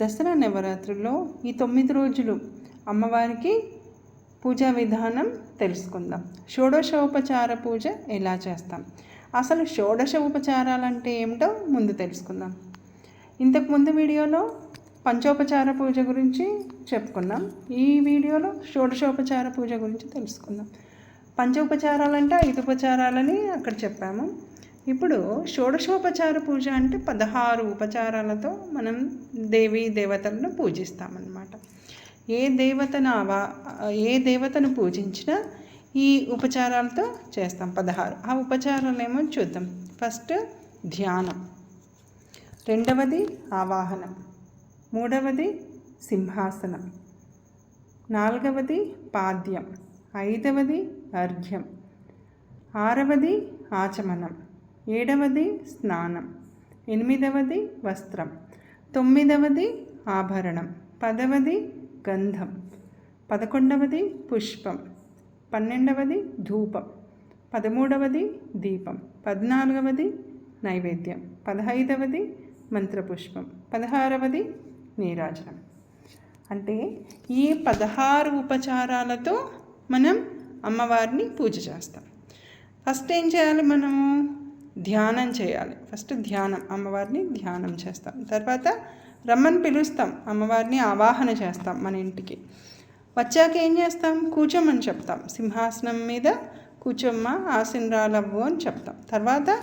దసరా నవరాత్రుల్లో ఈ తొమ్మిది రోజులు అమ్మవారికి పూజా విధానం తెలుసుకుందాం. షోడశోపచార పూజ ఎలా చేస్తాం? అసలు షోడశ ఉపచారాలు అంటే ఏమిటో ముందు తెలుసుకుందాం. ఇంతకు ముందు వీడియోలో పంచోపచార పూజ గురించి చెప్పుకున్నాం. ఈ వీడియోలో షోడశోపచార పూజ గురించి తెలుసుకుందాం. పంచోపచారాలు అంటే ఐదు ఉపచారాలని అక్కడ చెప్పాము. ఇప్పుడు షోడశోపచార పూజ అంటే పదహారు ఉపచారాలతో మనం దేవీ దేవతలను పూజిస్తామన్నమాట. ఏ దేవతను అవా ఏ దేవతను పూజించినా ఈ ఉపచారాలతో చేస్తాం పదహారు. ఆ ఉపచారాలు ఏమో చూద్దాం. ఫస్ట్ ధ్యానం. రెండవది ఆవాహనం. మూడవది సింహాసనం. నాలుగవది పాద్యం. ఐదవది అర్ఘ్యం. ఆరవది ఆచమనం. ఏడవది స్నానం ఎనిమిదవది వస్త్రం తొమ్మిదవది ఆభరణం పదవది గంధం పదకొండవది పుష్పం పన్నెండవది ధూపం పదమూడవది దీపం పద్నాలుగవది నైవేద్యం పదహైదవది మంత్రపుష్పం పదహారవది నీరాజనం. అంటే ఈ పదహారు ఉపచారాలతో మనం అమ్మవారిని పూజ చేస్తాం. ఫస్ట్ ఏం చేయాలి మనము? ధ్యానం చేయాలి. ఫస్ట్ ధ్యానం అమ్మవారిని ధ్యానం చేస్తాం. తర్వాత రమ్మని పిలుస్తాం అమ్మవారిని ఆవాహన చేస్తాం మన ఇంటికి. వచ్చాక ఏం చేస్తాం? కూర్చోమని చెప్తాం. సింహాసనం మీద కూర్చోమ్మ ఆసనరాలవ్వు అని చెప్తాం. తర్వాత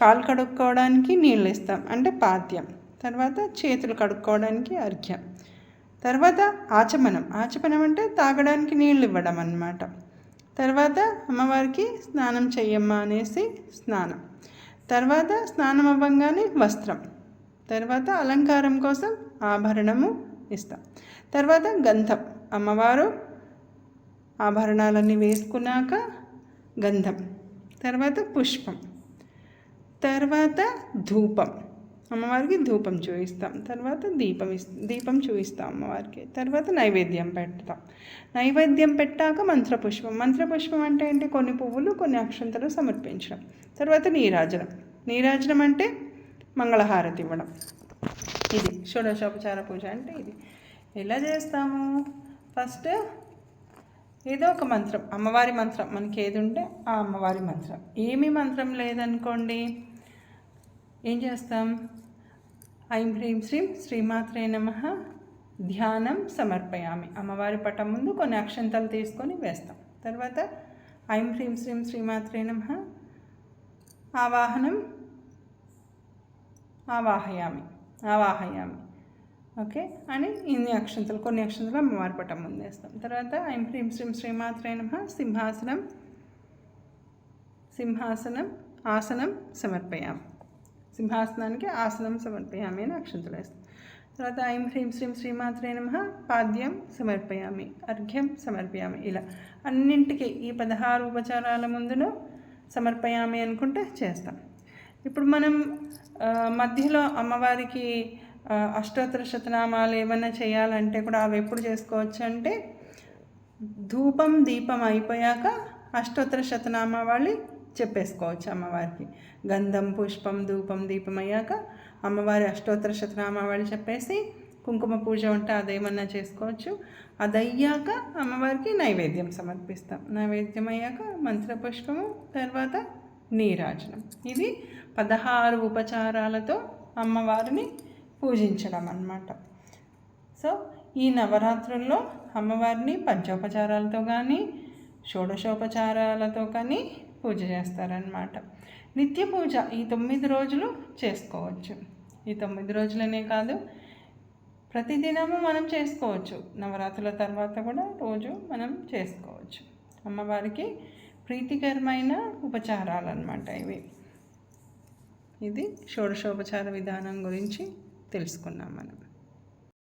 కాలు కడుక్కోవడానికి నీళ్ళు ఇస్తాం అంటే పాద్యం. తర్వాత చేతులు కడుక్కోవడానికి అర్ఘ్యం. తర్వాత ఆచమనం. ఆచమనం అంటే తాగడానికి నీళ్ళు ఇవ్వడం అన్నమాట. తర్వాత అమ్మవారికి స్నానం చెయ్యమ్మా అనేసి స్నానం. తర్వాత స్నానం అవ్వంగానే వస్త్రం. తర్వాత అలంకారం కోసం ఆభరణము ఇస్తాం. తర్వాత గంధం. అమ్మవారు ఆభరణాలన్నీ వేసుకున్నాక గంధం. తర్వాత పుష్పం. తర్వాత ధూపం. అమ్మవారికి ధూపం చూపిస్తాం. తర్వాత దీపం దీపం చూపిస్తాం అమ్మవారికి. తర్వాత నైవేద్యం పెడతాం. నైవేద్యం పెట్టాక మంత్రపుష్పం. మంత్రపుష్పం అంటే ఏంటి? కొన్ని పువ్వులు కొన్ని అక్షంతలు సమర్పించడం. తర్వాత నీరాజనం. నీరాజనం అంటే మంగళహారతి ఇవ్వడం. ఇది షోడశోపచార పూజ అంటే ఇది. ఎలా చేస్తాము? ఫస్ట్ ఏదో ఒక మంత్రం. అమ్మవారి మంత్రం. మనకి ఏది ఉంటే ఆ అమ్మవారి మంత్రం. ఏమి మంత్రం లేదనుకోండి ఏం చేస్తాం? ఐం హ్రీం శ్రీం శ్రీమాత్రే నమ. ధ్యానం సమర్పయామి. అమ్మవారి పటం ముందు కొన్ని అక్షంతలు తీసుకొని వేస్తాం. తర్వాత ఐం హ్రీం శ్రీం శ్రీమాత్రే నమ. ఆవాహనం ఆవాహయామి. ఆవాహయామి. ఓకే? అని ఇన్ని అక్షంతలు కొన్ని అక్షంతలు అమ్మవారి పటం ముందు వేస్తాం. తర్వాత ఐం హ్రీం శ్రీం శ్రీమాత్రే నమ. సింహాసనం సింహాసనం ఆసనం సమర్పయామి. సింహాసనానికి ఆసనం సమర్పయామి అని అక్షంతలేస్తాం. తర్వాత ఐం హ్రీం శ్రీం శ్రీమాత్రే నమ పాద్యం సమర్పయామి అర్ఘ్యం సమర్పయామి ఇలా అన్నింటికి ఈ పదహారు ఉపచారాల ముందును సమర్పయామి అనుకుంటే చేస్తాం. ఇప్పుడు మనం మధ్యలో అమ్మవారికి అష్టోత్తర శతనామాలు ఏమైనా చేయాలంటే కూడా అవి ఎప్పుడు చేసుకోవచ్చు అంటే ధూపం దీపం అయిపోయాక అష్టోత్తర శతనామావళి చెప్పేసుకోవచ్చు అమ్మవారికి. గంధం పుష్పం ధూపం దీపం అయ్యాక అమ్మవారి అష్టోత్తర శతనామావళి చెప్పేసి కుంకుమ పూజ ఉంటే అదేమన్నా చేసుకోవచ్చు. అది అయ్యాక అమ్మవారికి నైవేద్యం సమర్పిస్తాం. నైవేద్యం అయ్యాక మంత్రపుష్పము తర్వాత నీరాజనం. ఇది పదహారు ఉపచారాలతో అమ్మవారిని పూజించడం అన్నమాట. సో ఈ నవరాత్రుల్లో అమ్మవారిని పంచోపచారాలతో కానీ షోడశోపచారాలతో కానీ పూజ చేస్తారనమాట నిత్య పూజ ఈ తొమ్మిది రోజులు చేసుకోవచ్చు. ఈ తొమ్మిది రోజులనే కాదు ప్రతిదినము మనం చేసుకోవచ్చు. నవరాత్రుల తర్వాత కూడా రోజు మనం చేసుకోవచ్చు. అమ్మవారికి ప్రీతికరమైన ఉపచారాలు అనమాట ఇవి. ఇది షోడశోపచార విధానం గురించి తెలుసుకున్నాం మనం.